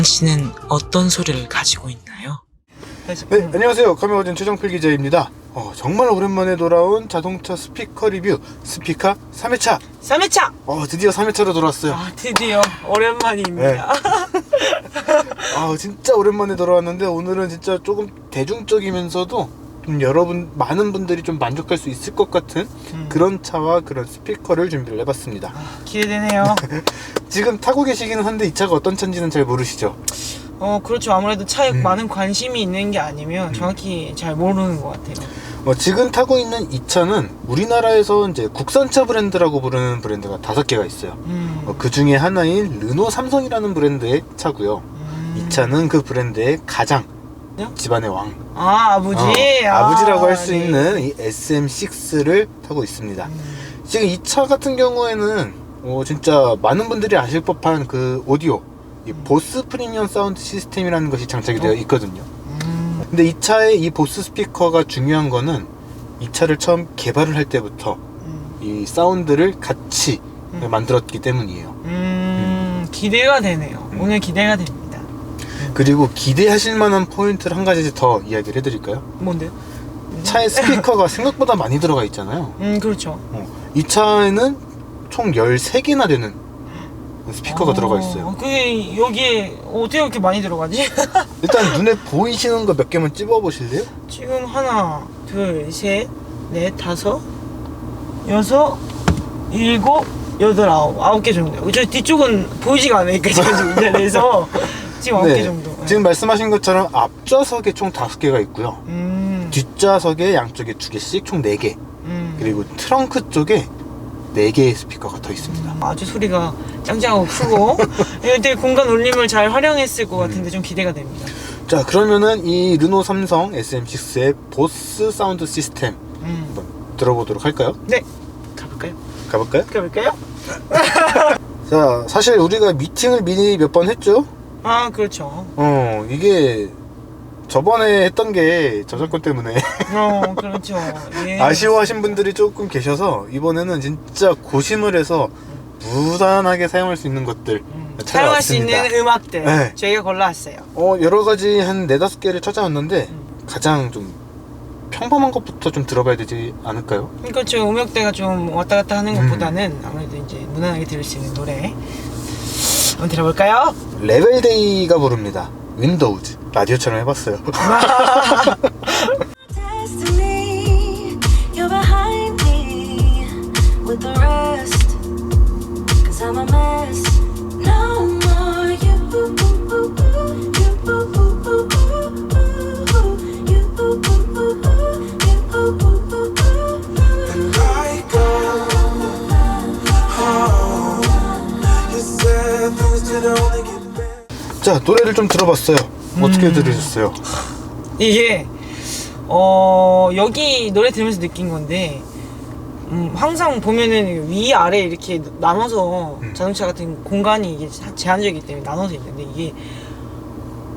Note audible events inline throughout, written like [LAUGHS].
당신은 어떤 소리를 가지고 있나요? 네, 안녕하세요. 카메오진 최정필 기자입니다. 어, 정말 오랜만에 돌아온 자동차 스피커 리뷰 스피카 3회차. 3회차! 어, 드디어 3회차로 돌아왔어요. 아, 드디어 오랜만입니다. [LAUGHS] 아, 진짜 오랜만에 돌아왔는데 오늘은 진짜 조금 대중적이면서도 좀 여러분 많은 분들이 좀 만족할 수 있을 것 같은 음. 그런 차와 그런 스피커를 준비를 해봤습니다. 기대되네요. [LAUGHS] 지금 타고 계시기는 한데 이 차가 어떤 차인지는 잘 모르시죠? 어, 그렇죠. 아무래도 차에 음. 많은 관심이 있는 게 아니면 정확히 잘 모르는 것 같아요. 어, 지금 타고 있는 이 차는 우리나라에서 이제 국산차 브랜드라고 부르는 브랜드가 다섯 개가 있어요. 음. 어, 그 중에 하나인 르노 삼성이라는 브랜드의 차고요. 음. 이 차는 그 브랜드의 가장 네? 집안의 왕. 아, 아버지? 어, 아버지라고 할 수 네. 있는 이 SM6를 타고 있습니다. 음. 지금 이 차 같은 경우에는 어, 진짜 많은 분들이 아실 법한 그 오디오, 이 보스 프리미엄 사운드 시스템이라는 것이 장착이 되어 어? 있거든요. 음. 근데 이 차의 이 보스 스피커가 중요한 거는 이 차를 처음 개발을 할 때부터 음. 이 사운드를 같이 음. 만들었기 때문이에요. 음, 기대가 되네요. 음. 오늘 기대가 됩니다. 그리고 기대하실 만한 포인트를 한 가지 더 이야기를 해드릴까요? 뭔데요? 차에 스피커가 [LAUGHS] 생각보다 많이 들어가 있잖아요. 음, 그렇죠. 어, 이 차에는 총 13개나 되는 스피커가 어, 들어가 있어요. 그게 여기에 어떻게 이렇게 많이 들어가지? [LAUGHS] 일단 눈에 보이시는 거 몇 개만 찝어 보실래요? 지금 하나, 둘, 셋, 넷, 다섯, 여섯, 일곱, 여덟, 아홉, 아홉 개 정도. 저 뒤쪽은 보이지가 않으니까 제가 지금 운전해서 [LAUGHS] 지금 개 정도. 네. 지금 말씀하신 것처럼 앞좌석에 총 5개가 있고요. 음, 뒷좌석에 양쪽에 2개씩 총 4개. 음. 그리고 트렁크 쪽에 4개의 스피커가 더 있습니다. 아주 소리가 짱짱하고 크고 [LAUGHS] 되게 공간 울림을 잘 활용했을 것 같은데 좀 기대가 됩니다. 자, 그러면은 이 르노 삼성 SM6의 보스 사운드 시스템 음. 한번 들어보도록 할까요? 네, 가볼까요? 가볼까요? 가볼까요? [LAUGHS] 자, 사실 우리가 미팅을 미리 몇 번 했죠? 아, 그렇죠. 어, 이게 저번에 했던 게 저작권 때문에 어, 그렇죠. [LAUGHS] 예. 아쉬워하신 분들이 조금 계셔서 이번에는 진짜 고심을 해서 무단하게 사용할 수 있는 것들 음, 사용할 수 찾아왔습니다. 있는 음악들 네. 저희가 골라왔어요. 어, 여러 가지 한 네다섯 개를 찾아왔는데 음. 가장 좀 평범한 것부터 좀 들어봐야 되지 않을까요? 그렇죠. 음역대가 좀 왔다 갔다 하는 음. 것보다는 아무래도 이제 무난하게 들을 수 있는 노래 한번 들어볼까요? 레벨데이가 부릅니다. 윈도우즈 라디오처럼 해봤어요. destiny. You're behind me with the rest. Cause I'm a mess. 자 노래를 좀 들어봤어요. 어떻게 음. 들으셨어요? 이게 어 여기 노래 들으면서 느낀 건데 음, 항상 보면은 위 아래 이렇게 나눠서 음. 자동차 같은 공간이 이게 제한적이기 때문에 나눠서 있는데 이게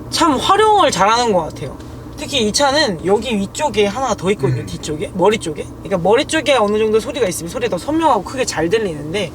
참 활용을 잘하는 것 같아요. 특히 이 차는 여기 위쪽에 하나가 더 있거든요. 음. 뒤쪽에 머리 쪽에. 그러니까 머리 쪽에 어느 정도 소리가 있으면 소리가 더 선명하고 크게 잘 들리는데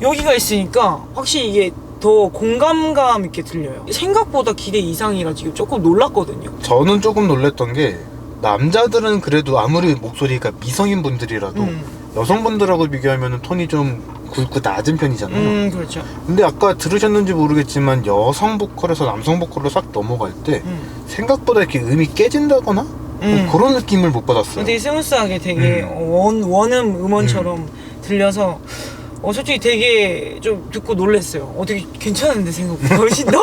여기가 있으니까 확실히 이게 더 공감감 있게 들려요. 생각보다 기대 이상이라 지금 조금 놀랐거든요. 저는 조금 놀랬던 게 남자들은 그래도 아무리 목소리가 미성인 분들이라도 음. 여성분들하고 비교하면 톤이 좀 굵고 낮은 편이잖아요. 음, 그렇죠. 근데 아까 들으셨는지 모르겠지만 여성 보컬에서 남성 보컬로 싹 넘어갈 때 음. 생각보다 이렇게 음이 깨진다거나 음. 뭐 그런 느낌을 못 받았어요. 되게 스무스하게 되게 음. 원, 원음 음원처럼 들려서 어, 솔직히 되게 좀 듣고 놀랬어요. 어, 되게 괜찮은데 생각보다 [LAUGHS] 훨씬 더.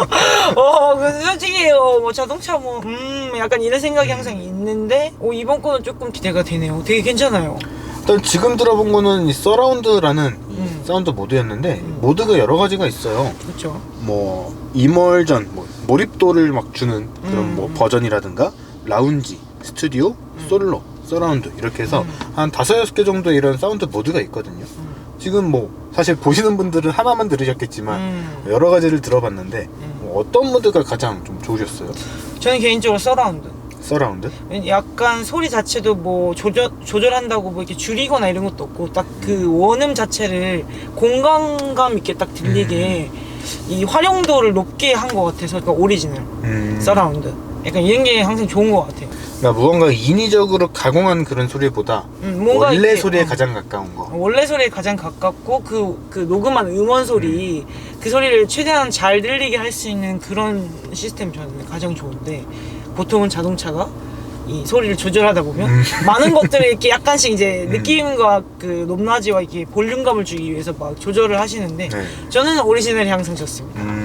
어, 그 솔직히 어, 뭐 자동차 뭐, 음, 약간 이런 생각이 항상 있는데, 어, 이번 거는 조금 기대가 되네요. 되게 괜찮아요. 일단 지금 들어본 거는 이 서라운드라는 이 음. 사운드 모드였는데 음. 모드가 여러 가지가 있어요. 그렇죠. 뭐 이멀전, 뭐 몰입도를 막 주는 그런 음. 뭐 버전이라든가 라운지, 스튜디오, 솔로, 서라운드 이렇게 해서 음. 한 다섯 여섯 개 정도의 이런 사운드 모드가 있거든요. 음. 지금 뭐 사실 보시는 분들은 하나만 들으셨겠지만 음. 여러 가지를 들어봤는데 음. 뭐 어떤 모드가 가장 좀 좋으셨어요? 저는 개인적으로 서라운드. 서라운드? 약간 소리 자체도 뭐 조절, 조절한다고 뭐 이렇게 줄이거나 이런 것도 없고 딱 그 원음 자체를 공간감 있게 딱 들리게 이 활용도를 높게 한 것 같아서 그러니까 오리지널 음. 서라운드 약간 이런 게 항상 좋은 것 같아요. 그러니까 무언가 인위적으로 가공한 그런 소리보다 음, 뭔가 원래 이렇게, 소리에 어. 가장 가까운 거. 원래 소리에 가장 가깝고 그, 그 녹음한 음원 소리 그 소리를 최대한 잘 들리게 할 수 있는 그런 시스템 저는 가장 좋은데 보통은 자동차가 이 소리를 조절하다 보면 음. [LAUGHS] 많은 것들을 이렇게 약간씩 이제 느낌과 그 높낮이와 이렇게 볼륨감을 주기 위해서 막 조절을 하시는데 네. 저는 오리지널이 항상 좋습니다. 음, 음, 이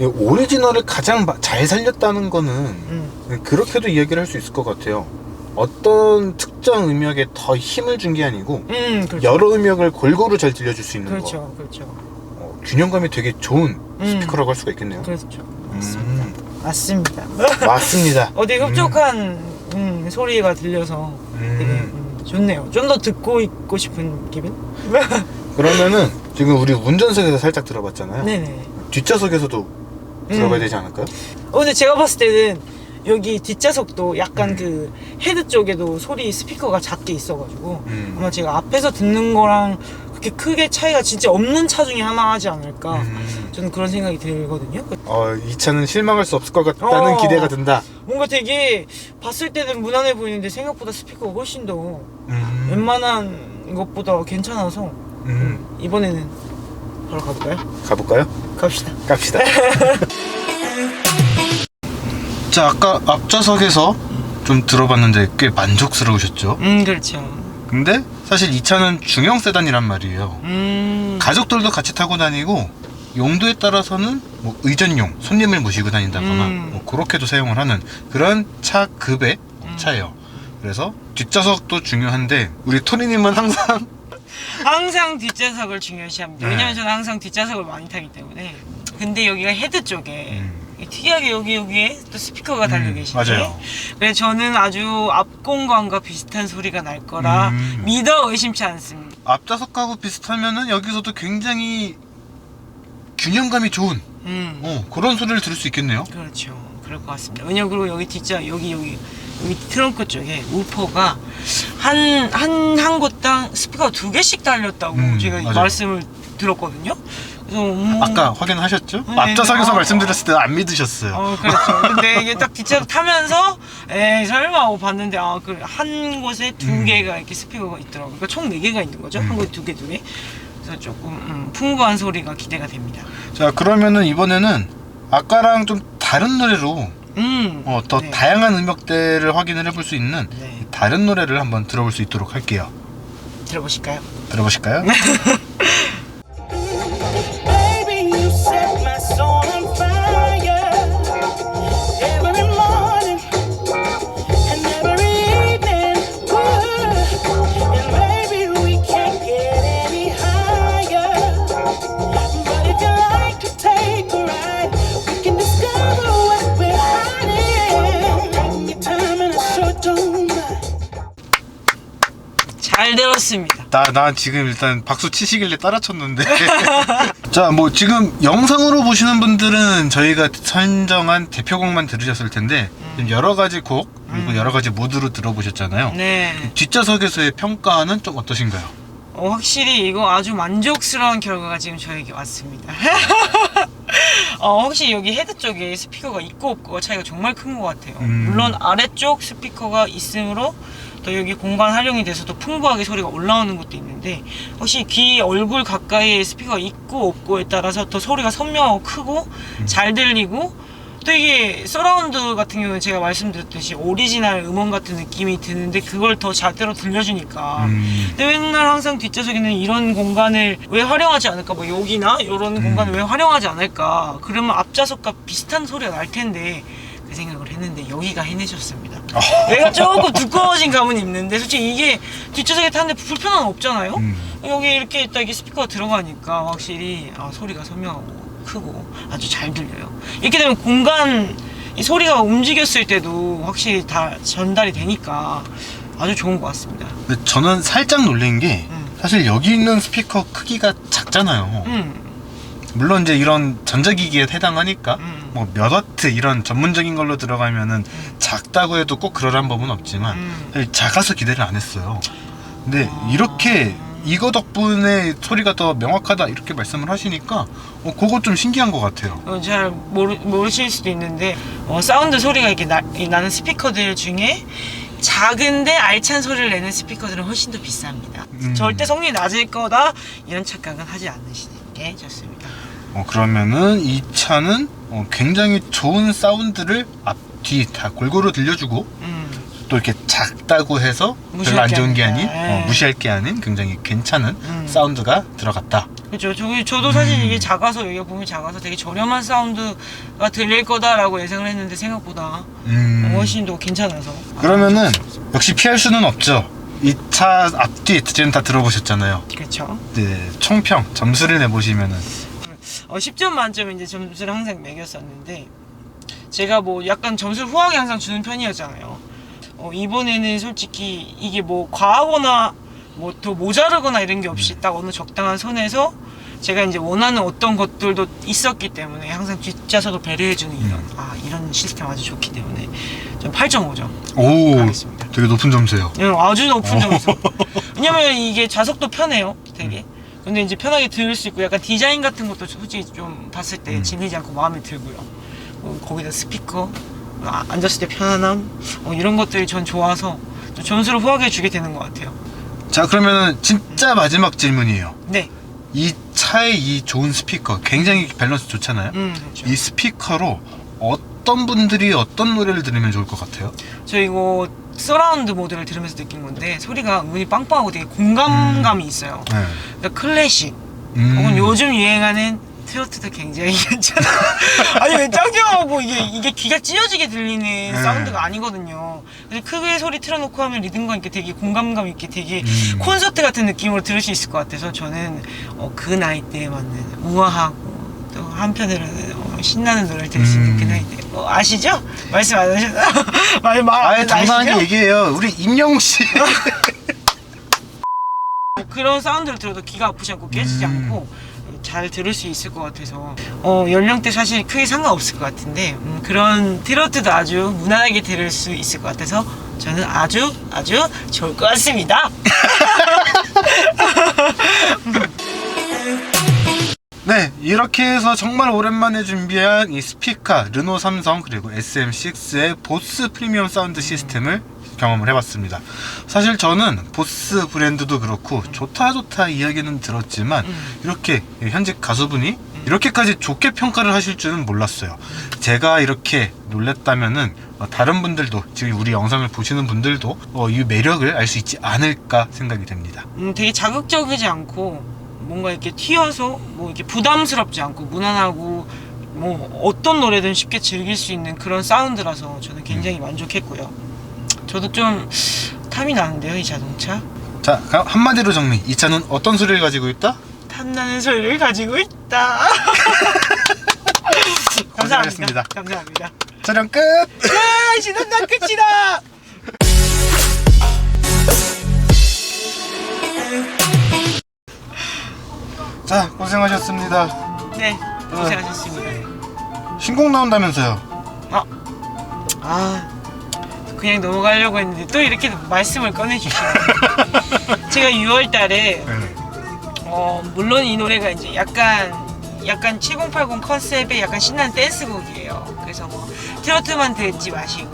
오리지널을 가장 마- 잘 살렸다는 거는 음, 그렇게도 이야기를 할 수 있을 것 같아요. 어떤 특정 음역에 더 힘을 준 게 아니고 음, 그렇죠. 여러 음역을 골고루 잘 들려줄 수 있는 거. 그렇죠, 그렇죠. 어, 균형감이 되게 좋은 음. 스피커라고 할 수가 있겠네요. 그렇죠. 맞습니다. 음, 맞습니다. 맞습니다. [LAUGHS] 어, 되게 흡족한 음, 소리가 들려서 되게 음. 음, 좋네요. 좀 더 듣고 있고 싶은 기분? [LAUGHS] 그러면은 지금 우리 운전석에서 살짝 들어봤잖아요. 네네. 뒷좌석에서도 들어봐야 음. 되지 않을까요? 어, 근데 제가 봤을 때는 여기 뒷좌석도 약간 음. 그 헤드 쪽에도 소리 스피커가 작게 있어가지고 음. 아마 제가 앞에서 듣는 거랑 그렇게 크게 차이가 진짜 없는 차 중에 하나 하지 않을까 음. 저는 그런 생각이 들거든요. 어, 이 차는 실망할 수 없을 것 같다는 어. 기대가 든다. 뭔가 되게 봤을 때는 무난해 보이는데 생각보다 스피커가 훨씬 더 음. 웬만한 것보다 괜찮아서 음. 이번에는 바로 가볼까요? 가볼까요? 갑시다. 갑시다. [LAUGHS] 자, 아까 앞좌석에서 좀 들어봤는데 꽤 만족스러우셨죠? 음 그렇죠. 근데 사실 이 차는 중형 세단이란 말이에요. 음 가족들도 같이 타고 다니고 용도에 따라서는 뭐 의전용, 손님을 모시고 다닌다거나 음. 뭐 그렇게도 사용을 하는 그런 차급의 음. 차예요. 그래서 뒷좌석도 중요한데 우리 토니님은 항상 항상 뒷좌석을 중요시합니다. 네. 왜냐면 저는 항상 뒷좌석을 많이 타기 때문에. 근데 여기가 헤드 쪽에 음. 특이하게 여기 여기에 또 스피커가 달려 음, 계시네. 맞아요. 그래서 저는 아주 앞 공간과 비슷한 소리가 날 거라 음. 믿어 의심치 않습니다. 앞좌석하고 비슷하면은 여기서도 굉장히 균형감이 좋은 음. 어, 그런 소리를 들을 수 있겠네요. 그렇죠. 그럴 것 같습니다. 왜냐면 그리고 여기 뒷좌 여기 여기 트렁크 쪽에 우퍼가 한 한 한 곳당 스피커가 두 개씩 달렸다고 음, 제가 맞아요. 말씀을 들었거든요. 그래서 음, 아까 확인하셨죠? 네, 앞좌석에서 어, 말씀드렸을 때 안 믿으셨어요. 어 그렇죠. 근데 이게 딱 [LAUGHS] 뒷좌석 타면서 에이 설마 하고 봤는데 아 그 한 곳에 두 음. 개가 이렇게 스피커가 있더라고요. 그러니까 총 네 개가 있는 거죠. 음. 한 곳에 두 개 두 개. 그래서 조금 음, 풍부한 소리가 기대가 됩니다. 자 그러면은 이번에는 아까랑 좀 다른 노래로 음. 어, 더 네. 다양한 음역대를 확인을 해볼 수 있는 네. 다른 노래를 한번 들어볼 수 있도록 할게요. 들어보실까요? 들어보실까요? [LAUGHS] 잘 들었습니다. 나, 나 지금 일단 박수 치시길래 따라 쳤는데. [LAUGHS] 자, 뭐 지금 영상으로 보시는 분들은 저희가 선정한 대표곡만 들으셨을 텐데, 지금 여러 가지 곡, 그리고 여러 가지 무드로 들어보셨잖아요. 네. 뒷좌석에서의 평가는 좀 어떠신가요? 어, 확실히 이거 아주 만족스러운 결과가 지금 저에게 왔습니다. [LAUGHS] 어, 혹시 여기 헤드 쪽에 스피커가 있고 없고가 차이가 정말 큰 것 같아요. 음. 물론 아래쪽 스피커가 있으므로 또 여기 공간 활용이 돼서 더 풍부하게 소리가 올라오는 것도 있는데 혹시 귀 얼굴 가까이에 스피커가 있고 없고에 따라서 더 소리가 선명하고 크고 음. 잘 들리고 또 이게 서라운드 같은 경우는 제가 말씀드렸듯이 오리지널 음원 같은 느낌이 드는데 그걸 더잘 들어 들려주니까 음. 근데 맨날 항상 뒷좌석에는 이런 공간을 왜 활용하지 않을까? 뭐 여기나 이런 음. 공간을 왜 활용하지 않을까? 그러면 앞좌석과 비슷한 소리가 날 텐데 그 생각을 했는데 여기가 해내셨습니다. 어. 얘가 조금 두꺼워진 감은 있는데 솔직히 이게 뒷좌석에 타는데 불편함 없잖아요. 음. 여기 이렇게 딱 이게 스피커가 들어가니까 확실히 아, 소리가 선명하고 크고 아주 잘 들려요. 이렇게 되면 공간 이 소리가 움직였을 때도 확실히 다 전달이 되니까 아주 좋은 것 같습니다. 근데 저는 살짝 놀란 게, 음. 사실 여기 있는 스피커 크기가 작잖아요. 음. 물론 이제 이런 전자기기에 해당하니까 음. 뭐몇 와트 이런 전문적인 걸로 들어가면은 작다고 해도 꼭 그러란 법은 없지만 음. 사실 작아서 기대를 안 했어요. 근데 이렇게 이거 덕분에 소리가 더 명확하다 이렇게 말씀을 하시니까 어, 그거 좀 신기한 것 같아요. 어, 잘 모르, 모르실 수도 있는데 어, 사운드 소리가 이렇게 나, 이 나는 스피커들 중에 작은데 알찬 소리를 내는 스피커들은 훨씬 더 비쌉니다. 음. 절대 성능이 낮을 거다 이런 착각은 하지 않으시는 게 좋습니다. 어, 그러면은 이 차는 어, 굉장히 좋은 사운드를 앞 뒤 다 골고루 들려주고 음, 또 이렇게 작다고 해서 별로 무시할 안게 좋은 게. 아닌 어, 예. 무시할 게 아닌 굉장히 괜찮은 음. 사운드가 들어갔다. 그렇죠. 저, 저도 사실 음. 이게 작아서 여기가 보면 작아서 되게 저렴한 사운드가 들릴 거다라고 예상을 했는데 생각보다 음. 훨씬 더 괜찮아서. 그러면은 역시 피할 수는 없죠. 이 차 앞뒤 지금 다 들어보셨잖아요. 그렇죠. 네, 총평 점수를 내보시면은 어, 10점 만점에 이제 점수를 항상 매겼었는데 제가 뭐 약간 점수를 후하게 항상 주는 편이었잖아요. 어, 이번에는 솔직히 이게 뭐 과하거나 뭐더 모자르거나 이런 게 없이 딱 어느 적당한 선에서 제가 이제 원하는 어떤 것들도 있었기 때문에 항상 뒷좌석을 배려해주는 이런 아 이런 시스템 아주 좋기 때문에 전 8.5점. 오, 가겠습니다. 되게 높은 점수예요. 예, 아주 높은 점수. [LAUGHS] 왜냐면 이게 좌석도 편해요, 되게. 근데 이제 편하게 들을 수 있고 약간 디자인 같은 것도 솔직히 좀 봤을 때 음. 질리지 않고 마음에 들고요. 어, 거기다 스피커, 아, 앉았을 때 편안함, 어, 이런 것들이 전 좋아서 좀 점수를 후하게 주게 되는 것 같아요. 자, 그러면은 진짜 마지막 질문이에요. 네. 이 차의 이 좋은 스피커 굉장히 밸런스 좋잖아요. 음, 그렇죠. 이 스피커로 어떤 분들이 어떤 노래를 들으면 좋을 것 같아요? 저 이거 서라운드 모드를 들으면서 느낀 건데 소리가 은근히 빵빵하고 되게 공감감이 있어요. 네. 그러니까 클래식, 음. 혹은 요즘 유행하는 트로트도 굉장히 [LAUGHS] 괜찮아. 아니 왜 짱짱하고 이게 이게 귀가 찢어지게 들리는 네. 사운드가 아니거든요. 그래서 크게 소리 틀어놓고 하면 리듬감 있게 되게 공감감 있게 되게 음. 콘서트 같은 느낌으로 들을 수 있을 것 같아서 저는 어, 그 나이대에 맞는 우아하고 또 한편으로는 어, 신나는 노래를 들을 수 있는 그 음. 나이대. 어, 아시죠? 말씀 안 하셨나? [LAUGHS] 말 말. 아예 당당하게? 얘기해요. 우리 임영웅 씨. 뭐 [LAUGHS] 그런 사운드를 들어도 귀가 아프지 않고 깨지지 음. 않고 잘 들을 수 있을 것 같아서 어, 연령대 사실 크게 상관없을 것 같은데 음, 그런 트로트도 아주 무난하게 들을 수 있을 것 같아서 저는 아주 아주 좋을 것 같습니다. [LAUGHS] 네, 이렇게 해서 정말 오랜만에 준비한 이 스피카 르노 삼성 그리고 SM6의 보스 프리미엄 사운드 시스템을 경험을 해봤습니다. 사실 저는 보스 브랜드도 그렇고 좋다 좋다 이야기는 들었지만 이렇게 현직 가수분이 이렇게까지 좋게 평가를 하실 줄은 몰랐어요. 제가 이렇게 놀랬다면은 어, 다른 분들도 지금 우리 영상을 보시는 분들도 어, 이 매력을 알 수 있지 않을까 생각이 됩니다. 음, 되게 자극적이지 않고 뭔가 이렇게 튀어서 뭐 이렇게 부담스럽지 않고 무난하고 뭐 어떤 노래든 쉽게 즐길 수 있는 그런 사운드라서 저는 굉장히 만족했고요. 저도 좀 탐이 나는데요, 이 자동차. 자, 그럼 한마디로 정리. 이 차는 어떤 소리를 가지고 있다? 탐나는 소리를 가지고 있다. [LAUGHS] 감사합니다. 고생하셨습니다. 감사합니다. 촬영 끝! 아, 신난다 끝이다. 자, 고생하셨습니다. 네, 고생하셨습니다. 신곡 나온다면서요. 아, 아, 그냥 넘어가려고 했는데 또 이렇게 말씀을 꺼내주시네요. 제가 6월 달에 네. 어, 물론 이 노래가 이제 약간 약간 7080 컨셉의 약간 신나는 댄스곡이에요. 그래서 뭐 트로트만 듣지 마시고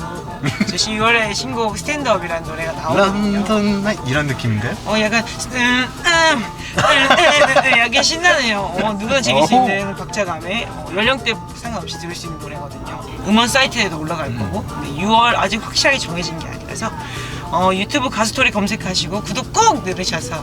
저 10월에 신곡 스탠드업이라는 노래가 나오거든요. 런던 나이 이런 느낌인가요? 어 약간 음, 음, 음, 음, 음, 약간 신나네요. 어, 누구나 즐길 수 있는 박자감에 어, 연령대 상관없이 들을 수 있는 노래거든요. 음원 사이트에도 올라갈 거고 근데 6월 아직 확실하게 정해진 게 아니라서 어, 유튜브 가수토리 검색하시고 구독 꼭 누르셔서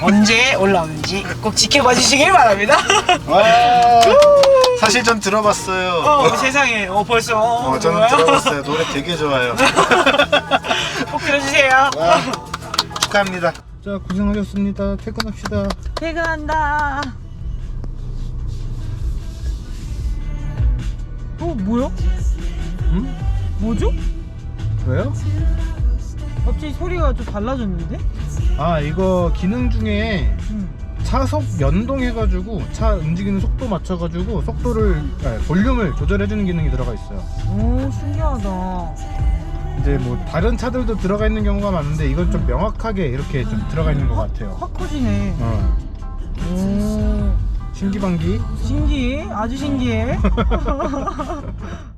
언제 [LAUGHS] 올라오는지 꼭 지켜봐 주시길 바랍니다. 와, [LAUGHS] 사실 전 들어봤어요. 어, 세상에 어, 벌써 어, 어, 저는 뭐야? 들어봤어요. 노래 되게 좋아요. [LAUGHS] 꼭 들어주세요. 와, 축하합니다. 자, 고생하셨습니다. 퇴근합시다. 퇴근한다. 어 뭐야? 응? 뭐죠? 왜요? 갑자기 소리가 좀 달라졌는데? 아 이거 기능 중에 응. 차속 연동해가지고 차 움직이는 속도 맞춰가지고 속도를 아니, 볼륨을 조절해주는 기능이 들어가 있어요. 오 신기하다. 이제 뭐 다른 차들도 들어가 있는 경우가 많은데 이건 좀 명확하게 이렇게 좀 들어가 있는 것 같아요. 확 커지네. 어. 오. 신기반기. 신기 아주 신기해. [LAUGHS]